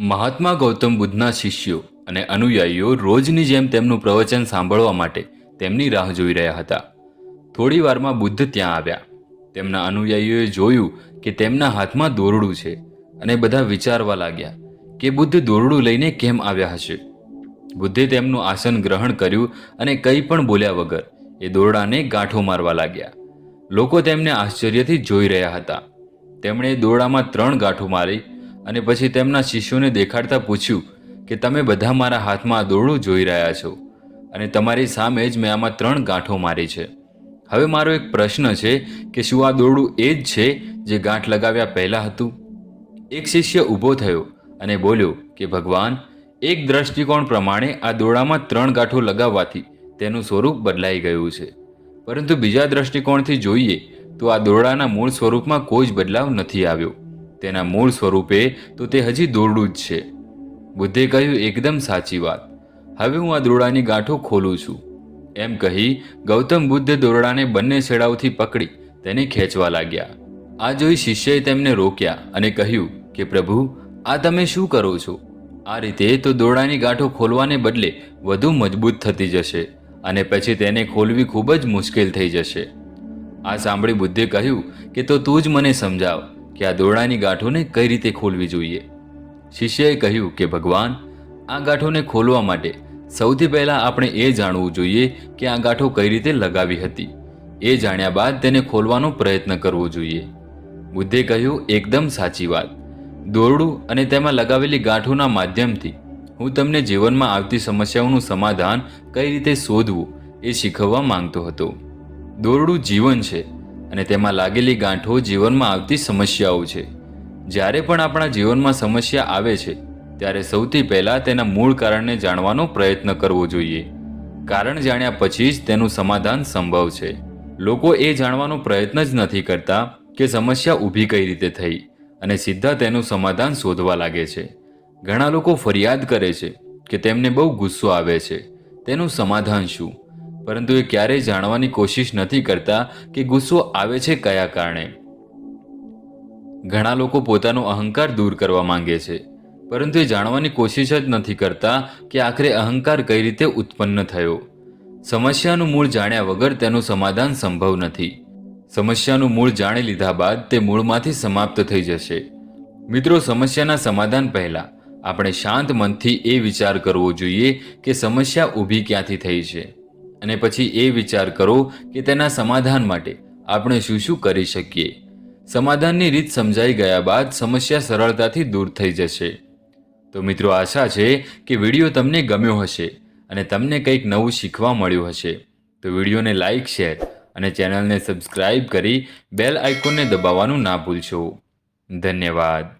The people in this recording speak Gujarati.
મહાત્મા ગૌતમ બુદ્ધના શિષ્યો અને અનુયાયીઓ રોજની જેમ તેમનું પ્રવચન સાંભળવા માટે તેમની રાહ જોઈ રહ્યા હતા. થોડી વારમાં બુદ્ધ ત્યાં આવ્યા. તેમના અનુયાયીઓએ જોયું કે તેમના હાથમાં દોરડું છે અને બધા વિચારવા લાગ્યા કે બુદ્ધ દોરડું લઈને કેમ આવ્યા હશે? બુદ્ધે તેમનું આસન ગ્રહણ કર્યું અને કંઈ પણ બોલ્યા વગર એ દોરડાને ગાંઠો મારવા લાગ્યા. લોકો તેમને આશ્ચર્યથી જોઈ રહ્યા હતા. તેમણે દોરડામાં ત્રણ ગાંઠો મારી અને પછી તેમના શિષ્યોને દેખાડતા પૂછ્યું કે તમે બધા મારા હાથમાં આ દોરડું જોઈ રહ્યા છો અને તમારી સામે જ મેં આમાં ત્રણ ગાંઠો મારી છે. હવે મારો એક પ્રશ્ન છે કે શું આ દોરડું એ જ છે જે ગાંઠ લગાવ્યા પહેલાં હતું? એક શિષ્ય ઊભો થયો અને બોલ્યો કે ભગવાન, એક દ્રષ્ટિકોણ પ્રમાણે આ દોરડામાં ત્રણ ગાંઠો લગાવવાથી તેનું સ્વરૂપ બદલાઈ ગયું છે. પરંતુ બીજા દ્રષ્ટિકોણથી જોઈએ તો આ દોરડાના મૂળ સ્વરૂપમાં કોઈ જ બદલાવ નથી આવ્યો. તેના મૂળ સ્વરૂપે તો તે હજી દોરડું જ છે. બુદ્ધે કહ્યું, એકદમ સાચી વાત. હવે હું આ દોરડાની ગાંઠો ખોલું છું. એમ કહી ગૌતમ બુદ્ધે દોરડાને બંને છેડાઓથી પકડી તેને ખેંચવા લાગ્યા. આ જોઈ શિષ્યએ તેમને રોક્યા અને કહ્યું કે, પ્રભુ, આ તમે શું કરો છો? આ રીતે તો દોરડાની ગાંઠો ખોલવાને બદલે વધુ મજબૂત થતી જશે અને પછી તેને ખોલવી ખૂબ જ મુશ્કેલ થઈ જશે. આ સાંભળી બુદ્ધે કહ્યું કે, તો તું જ મને સમજાવ. કે આ દોરડાની ગાંઠોને કઈ રીતે ખોલવી જોઈએ? શિષ્યએ કહ્યું કે, ભગવાન, આ ગાંઠોને ખોલવા માટે સૌથી પહેલાં આપણે એ જાણવું જોઈએ કે આ ગાંઠો કઈ રીતે લગાવી હતી. એ જાણ્યા બાદ તેને ખોલવાનો પ્રયત્ન કરવો જોઈએ. બુદ્ધે કહ્યું, એકદમ સાચી વાત. દોરડું અને તેમાં લગાવેલી ગાંઠોના માધ્યમથી હું તમને જીવનમાં આવતી સમસ્યાઓનું સમાધાન કઈ રીતે શોધવું એ શીખવવા માંગતો હતો. દોરડું જીવન છે. અને તેમાં લાગેલી ગાંઠો જીવનમાં આવતી સમસ્યાઓ છે. જ્યારે પણ આપણા જીવનમાં સમસ્યા આવે છે, ત્યારે સૌથી પહેલાં તેના મૂળ કારણને જાણવાનો પ્રયત્ન કરવો જોઈએ. કારણ જાણ્યા પછી જ તેનું સમાધાન સંભવ છે. લોકો એ જાણવાનો પ્રયત્ન જ નથી કરતા કે સમસ્યા ઊભી કઈ રીતે થઈ અને સીધા તેનું સમાધાન શોધવા લાગે છે. ઘણા લોકો ફરિયાદ કરે છે કે તેમને બહુ ગુસ્સો આવે છે. તેનું સમાધાન શું? પરંતુ એ ક્યારેય જાણવાની કોશિશ નથી કરતા કે ગુસ્સો આવે છે કયા કારણે. ઘણા લોકો પોતાનો અહંકાર દૂર કરવા માંગે છે, પરંતુ એ જાણવાની કોશિશ જ નથી કરતા કે આખરે અહંકાર કઈ રીતે ઉત્પન્ન થયો. સમસ્યાનું મૂળ જાણ્યા વગર તેનું સમાધાન સંભવ નથી. સમસ્યાનું મૂળ જાણી લીધા બાદ તે મૂળમાંથી સમાપ્ત થઈ જશે. મિત્રો, સમસ્યાના સમાધાન પહેલા આપણે શાંત મનથી એ વિચાર કરવો જોઈએ કે સમસ્યા ઊભી ક્યાંથી થઈ છે. અને પછી એ વિચાર કરો કે તેના સમાધાન માટે આપણે શું શું કરી શકીએ. સમાધાનની રીત સમજાઈ ગયા બાદ સમસ્યા સરળતાથી દૂર થઈ જશે. તો મિત્રો આશા છે કે વીડિયો તમને ગમ્યો હશે અને તમને કંઈક નવું શીખવા મળ્યું હશે. તો વિડીયોને લાઇક શેર અને ચેનલને સબસ્ક્રાઇબ કરી બેલ આઇકોનને દબાવવાનું ના ભૂલશો. ધન્યવાદ.